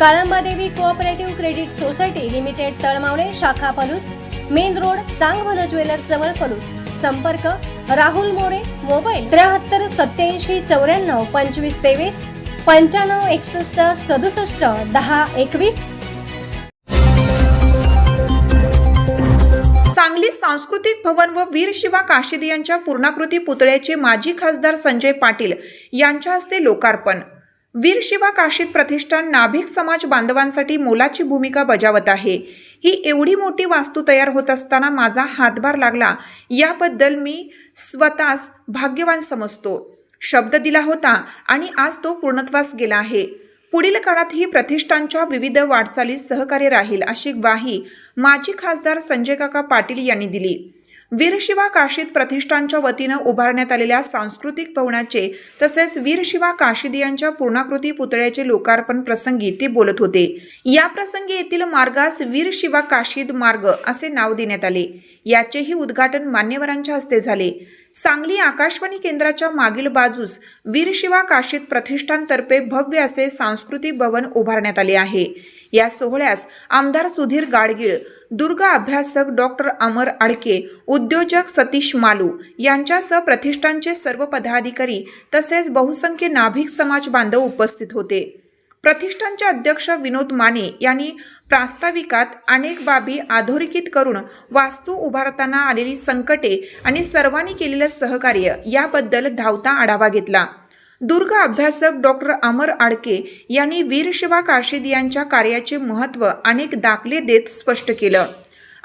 Kalamba Devi cooperative credit society limited Talmavale शाखा Palus main road Changbhala jewellers जवळ पलूस. संपर्क Rahul More mobile त्र्याहत्तर सत्याऐंशी चौऱ्याण्णव पंचवीस तेवीस पंच्याण्णव एकसष्ट सदुसष्ट दहा एकवीस. सांगली सांस्कृतिक भवन व वीर शिवा यांच्या पूर्णाकृती पुतळ्याचे माजी खासदार संजय पाटील यांच्या हस्ते लोकार्पण. वीर शिवा काशीद प्रतिष्ठान नाभिक समाज बांधवांसाठी मोलाची भूमिका बजावत आहे. ही एवढी मोठी वास्तू तयार होत असताना माझा हातभार लागला. याबद्दल मी स्वतःच भाग्यवान समजतो. शब्द दिला होता आणि आज तो पूर्णत्वास गेला आहे. पुढील काळात ही प्रतिष्ठानच्या विविध वाटचालीस सहकार्य राहील अशी ग्वाही माजी खासदार संजय काका पाटील यांनी दिली. वीरशिवा काशीद प्रतिष्ठानच्या वतीनं उभारण्यात आलेल्या सांस्कृतिक भवनाचे तसेच वीरशिवा काशिदियांच्या पूर्णाकृती पुतळ्याचे लोकार्पण प्रसंगी ते बोलत होते. या प्रसंगी येथील मार्गास वीरशिवा काशीद मार्ग असे नाव देण्यात आले. याचेही उद्घाटन मान्यवरांच्या हस्ते झाले. सांगली आकाशवाणी केंद्राच्या मागील बाजूस वीरशिवा काशीत प्रतिष्ठानतर्फे भव्य असे सांस्कृतिक भवन उभारण्यात आले आहे. या सोहळ्यास आमदार सुधीर गाडगीळ दुर्ग अभ्यासक डॉक्टर अमर आडके उद्योजक सतीश मालू यांच्यासह प्रतिष्ठानचे सर्व पदाधिकारी तसेच बहुसंख्य नाभिक समाज बांधव उपस्थित होते. प्रतिष्ठानचे अध्यक्ष विनोद माने यांनी प्रास्ताविकात अनेक बाबी अधोरेखित करून वास्तू उभारताना आलेली संकटे आणि सर्वांनी केलेलं सहकार्य याबद्दल धावता आढावा घेतला. दुर्ग अभ्यासक डॉक्टर अमर आडके यांनी वीरशिवा काशीद यांच्या कार्याचे महत्त्व अनेक दाखले देत स्पष्ट केलं.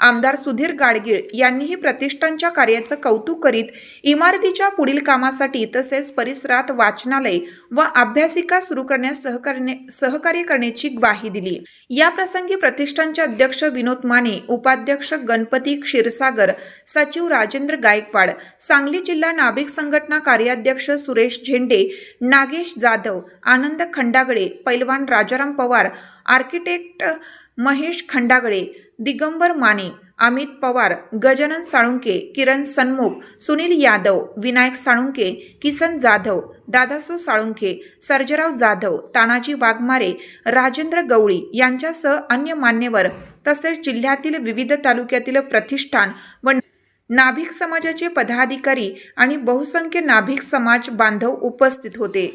आमदार सुधीर गाडगीळ यांनीही प्रतिष्ठानच्या कार्याचं कौतुक करीत इमारतीच्या पुढील कामासाठी तसेच परिसरात वाचनालय व अभ्यासिका सुरू करण्यास सहकार्य सहकार्य करण्याची ग्वाही दिली. या प्रसंगी प्रतिष्ठानचे अध्यक्ष विनोद माने उपाध्यक्ष गणपती क्षीरसागर सचिव राजेंद्र गायकवाड सांगली जिल्हा नाभिक संघटना कार्याध्यक्ष सुरेश झेंडे नागेश जाधव आनंद खंडागळे पैलवान राजाराम पवार आर्किटेक्ट महेश खंडागळे दिगंबर माने अमित पवार गजानन साळुंके किरण सन्मुख सुनील यादव विनायक साळुंके किसन जाधव दादासो साळुंखे सर्जराव जाधव तानाजी वाघमारे राजेंद्र गवळी यांच्यासह अन्य मान्यवर तसेच जिल्ह्यातील विविध तालुक्यातील प्रतिष्ठान व नाभिक समाजाचे पदाधिकारी आणि बहुसंख्य नाभिक समाज बांधव उपस्थित होते.